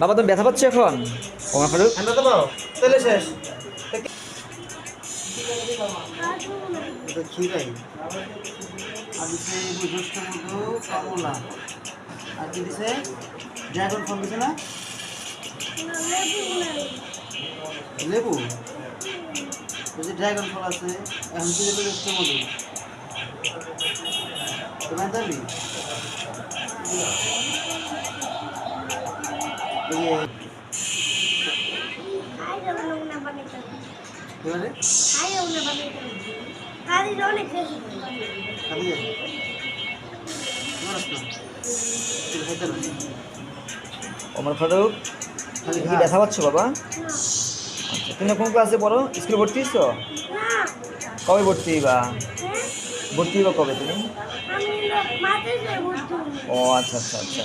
বাবা তুমি ব্যথা পাচ্ছ এখন? ওমর ফারুক। আর কি দিছে? ড্রাগন ফল দিছে না? লেবু। ওই যে ড্রাগন ফল আছে এখন কি দেবে জ্যৈষ্ঠ মধু তোমার দাবি এই যে এবারে খালি যাবে তোমার আসলো তুই খাইতে পারবি ওমর ফারুক কি খা। ব্যথা পাচ্ছ বাবা? আচ্ছা তুমি কোন ক্লাসে পড়ো? স্কুলে ভর্তি হচ্ছ কবে ভর্তি বা ভর্তি হইবা কবে তুমি? ও আচ্ছা আচ্ছা আচ্ছা।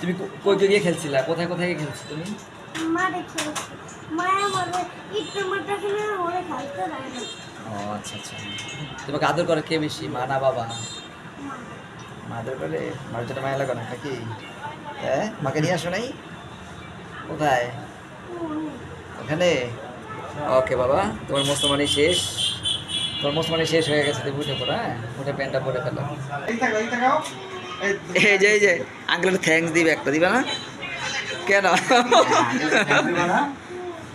তুমি কো- কই কই গিয়ে খেলছিলা? কোথায় কোথায় গিয়ে খেলছো তুমি? মায়া মাঠটা ওরে দেয় না। ও আচ্ছা আচ্ছা। তোমাকে আদর করে কে বেশি মা না বাবা? মা। আদর করে? মার যেটা মায়া লাগো না নাকি? হ্যাঁ? মাকে নিয়ে আসো নাই? কোথায়? ওখানে? ওকে বাবা তোমার মোস্তমানি শেষ। তোমার মানে শেষ হয়ে গেছে তুমি উঠে পড়ো হ্যাঁ? উঠে প্যান্টটা পরে ফেলো। এই যে এই যে আঙ্কেল থ্যাংকস দিবে একটা দিবে না? কেন?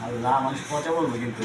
আল্লাহ মানুষ পচা বলবে কিন্তু।